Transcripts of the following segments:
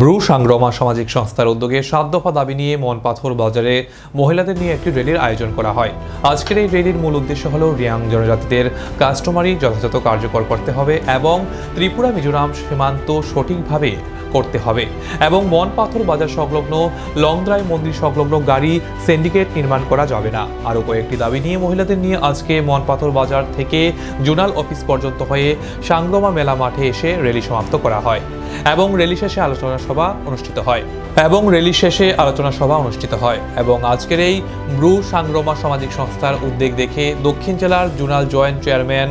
Bru সাংগ্রমা সামাজিক সংস্থার উদ্যোগে সাত দফা দাবি নিয়ে মন পাথর বাজারে মহিলাদের নিয়ে একটি র্যালির আয়োজন করা হয়। আজকের এই র্যালির মূল উদ্দেশ্য হল রিয়াং জনজাতিদের কাস্টমারি যথাযথ কার্যকর করতে হবে এবং ত্রিপুরা, মিজোরাম সীমান্ত সঠিকভাবে করতে হবে এবং মন পাথর বাজার সংলগ্ন লংদ্রাই মন্দির সংলগ্ন গাড়ি সিন্ডিকেট নির্মাণ করা যাবে না। আরও কয়েকটি দাবি নিয়ে মহিলাদের নিয়ে আজকে মন পাথর বাজার থেকে জোনাল অফিস পর্যন্ত হয়ে সাংগ্রমা মেলা মাঠে এসে র্যালি সমাপ্ত করা হয়। এবং রেলি শেষে আলোচনা সভা অনুষ্ঠিত হয়। এবং রেলি শেষে আলোচনা সভা অনুষ্ঠিত হয় এবং আজকের এই ব্রু সাংগ্রমা সামাজিক সংস্থার উদ্যোগ দেখে দক্ষিণ জেলার zonal joint chairman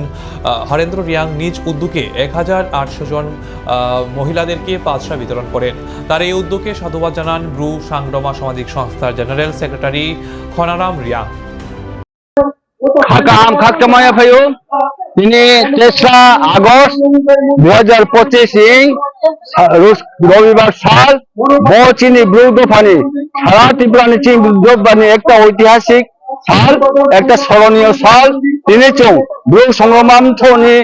Harendra Riang নিজ উদ্যোগে এক হাজার আটশো জন মহিলাদেরকে পাঁচশা বিতরণ করেন। তার এই উদ্যোগে সাধুবাদ জানান ব্রু সাংগ্রমা সামাজিক সংস্থার জেনারেল সেক্রেটারি খনারাম রিয়াং। তিনি তেসরা আগস্ট দু হাজার পঁচিশ রবিবার সাল বচিনি ব্রুদফানি সারা ত্রিপুরানি চিং ব্রুদফানি একটা ঐতিহাসিক সাল, একটা স্মরণীয় সাল। তিনি চৌ ব্রু সংগ্রামান্থনি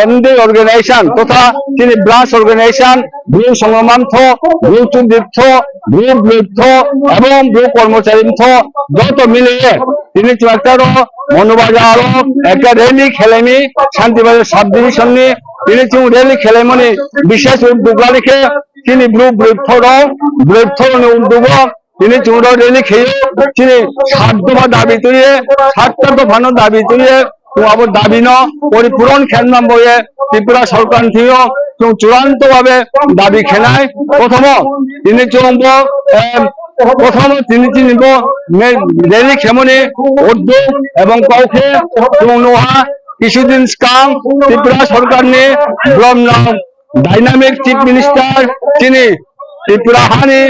এমডি অর্গানাইজেশন তথা তিনি ব্রাঞ্চ অর্গানাইজেশন ব্রু সংগ্রামান্থ ব্রু চুন্দির্থ ব্রু বৃদ্ধ এবং ব্রু কর্মচারীন্থ যত মিলিয়ে তিনি চুয়াত্তর মনোবাজার একটা রেলি খেলেমি শান্তিবাজার সাব ডিভিশন তিনি চুং রেলি খেলেমনি, বিশেষ উদ্যোগ রেখে। তিনি ব্রু বৃদ্ধর বৃদ্ধ উদ্যোগ তিনি চুংর রেলি খেয়ে, তিনি সাত দফা দাবি তুলিয়ে, সাতটা দফানো দাবি তুলিয়ে আবার দাবি ন, পরিপূরণ খেলনাম বইয়ে ত্রিপুরা সরকার থেকেও চূড়ান্ত ভাবে দাবি খেলায়। প্রথম তিনি চুম্ব প্রথম তিনি চিনিব রেলি খেমনি, উর্দু এবং কৌখে এবং নোহা কিছুদিন স্কাম ত্রিপুরা সরকার নিয়ে ডাইনামিক চিফ মিনিস্টার তিনি। ত্রিপুরা হানি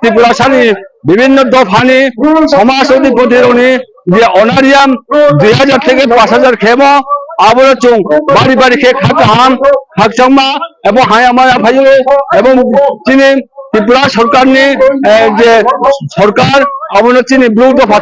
ত্রিপুরা সানি, বিভিন্ন দফানি সমাজ অধিপতির উনি, যে অনারিয়াম দুই হাজার থেকে পাঁচ হাজার খেম, আবর চুং, বাড়ি বাড়ি খেয়ে খাতে হাম খাকচাংমা এবং হায়ামায়া ভাইও এবং তিনি ত্রিপুরা সরকার নিয়ে যে সরকার ব্লু দফা